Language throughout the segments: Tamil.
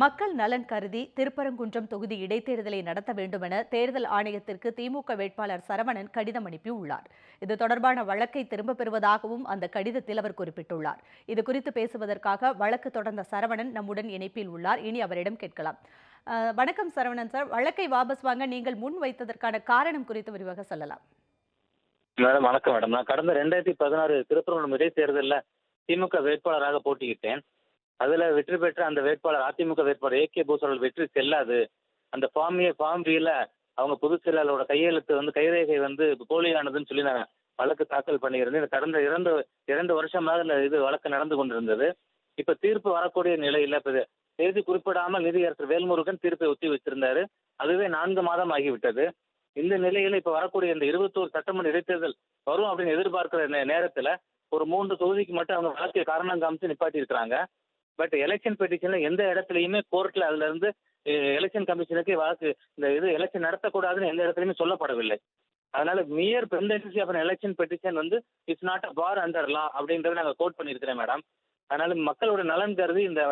மக்கள் நலன் கருதி திருப்பரங்குன்றம் தொகுதி இடைத்தேர்தலை நடத்த வேண்டுமென தேர்தல் ஆணையத்திற்கு திமுக வேட்பாளர் சரவணன் கடிதம் அனுப்பியுள்ளார். இது தொடர்பான வழக்கை திரும்பப் பெறுவதாகவும் அந்த கடிதத்தில் அவர் குறிப்பிட்டுள்ளார். இது குறித்து பேசுவதற்காக வழக்கு தொடர்ந்த சரவணன் நம்முடன் இணைப்பில் உள்ளார். இனி அவரிடம் கேட்கலாம். வணக்கம் சரவணன் சார். வழக்கை வாபஸ் வாங்க நீங்கள் முன் வைத்ததற்கான காரணம் குறித்து விரிவாக சொல்லலாம். மேடம் வணக்கம் மேடம். நான் கடந்த ரெண்டாயிரத்தி பதினாறு திருப்பரங்குன்றம் இடைத்தேர்தலில் திமுக வேட்பாளராக போட்டியிட்டேன். அதில் வெற்றி பெற்ற அந்த வேட்பாளர் அதிமுக வேட்பாளர் ஏகே போஸ் அவர்கள் வெற்றி செல்லாது. அந்த ஃபார்ம் ஏ ஃபார்ம் பியில் அவங்க பொதுச் செயலாளரோட கையெழுத்து வந்து கைரேகை வந்து போலியானதுன்னு சொல்லி நான் வழக்கு தாக்கல் பண்ணியிருந்தேன் கடந்த இரண்டு இரண்டு வருஷமாக இந்த இது வழக்கு நடந்து கொண்டிருந்தது. இப்போ தீர்ப்பு வரக்கூடிய நிலையில் இப்போ தேதி குறிப்பிடாமல் நீதியரசர் வேல்முருகன் தீர்ப்பை ஒத்தி வச்சிருந்தாரு அதுவே நான்கு மாதம் ஆகிவிட்டது. இந்த நிலையில இப்ப வரக்கூடிய இந்த இருபத்தோரு சட்டமன்ற இடைத்தேர்தல் வரும் அப்படின்னு எதிர்பார்க்கிற நே- நேரத்துல ஒரு மூன்று தொகுதிக்கு மட்டும் அவங்க வழக்கு காரணம் காமிச்சு நிப்பாட்டி இருக்கிறாங்க பட் எலெக்ஷன் பெட்டிஷன்ல எந்த இடத்துலயுமே கோர்ட்ல அதுல இருந்து எலெக்ஷன் கமிஷனுக்கு வழக்கு இந்த இது எலெக்ஷன் நடத்தக்கூடாதுன்னு எந்த இடத்துலயுமே சொல்லப்படவில்லை. அதனால mere pendency of election petition வந்து it's not a bar under law அப்படின்றத நாங்க கோட் பண்ணியிருக்கிறேன் மேடம் அதனால மக்களோட நலன் கருதி இந்த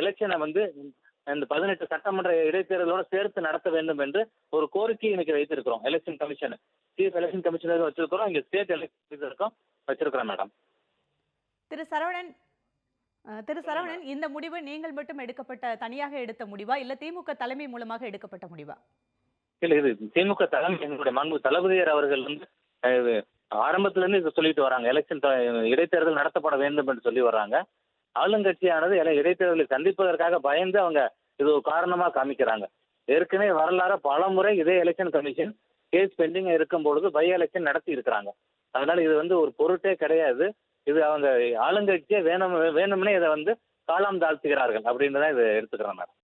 எலெக்ஷனை வந்து இந்த பதினெட்டு சட்டமன்ற இடைத்தேர்தலோட சேர்த்து நடத்த வேண்டும் என்று ஒரு கோரிக்கை இன்னைக்கு வைத்திருக்கிறோம் election commission chief election commissioner வச்சிருக்கிறோம் இங்க ஸ்டேட் எலெக்ஷன் வச்சிருக்கிறோம் மேடம் திரு சரவணன் திரு சரவணன் இந்த முடிவு நீங்கள் மட்டும் எடுக்கப்பட்ட தனியாக எடுத்த முடிவா? இல்ல திமுக தலைமை மூலமாக எடுக்கப்பட்ட முடிவா? இல்ல இது திமுக தலைமை எங்களுடைய மாண்பு தளபதியர் அவர்கள் வந்து ஆரம்பத்துல இருந்து இதை சொல்லிட்டு வராங்க. எலெக்ஷன் இடைத்தேர்தல் நடத்தப்பட வேண்டும் என்று சொல்லி வர்றாங்க ஆளுங்கட்சியானது இடைத்தேர்தலை சந்திப்பதற்காக பயந்து அவங்க இது ஒரு காரணமா காமிக்கிறாங்க. ஏற்கனவே வரலாறு பல முறை இதே எலெக்ஷன் கமிஷன் கேஸ் பெண்டிங் இருக்கும் பொழுது பை எலெக்ஷன் நடத்தி இருக்கிறாங்க. அதனால இது வந்து ஒரு பொருட்டே கிடையாது. இது அவங்க ஆளுங்கட்சியே வேணும் வேணும்னே இதை வந்து காலம் தாழ்த்துகிறார்கள் அப்படின்னு தான் இதை எடுத்துக்கிறேன் மேடம்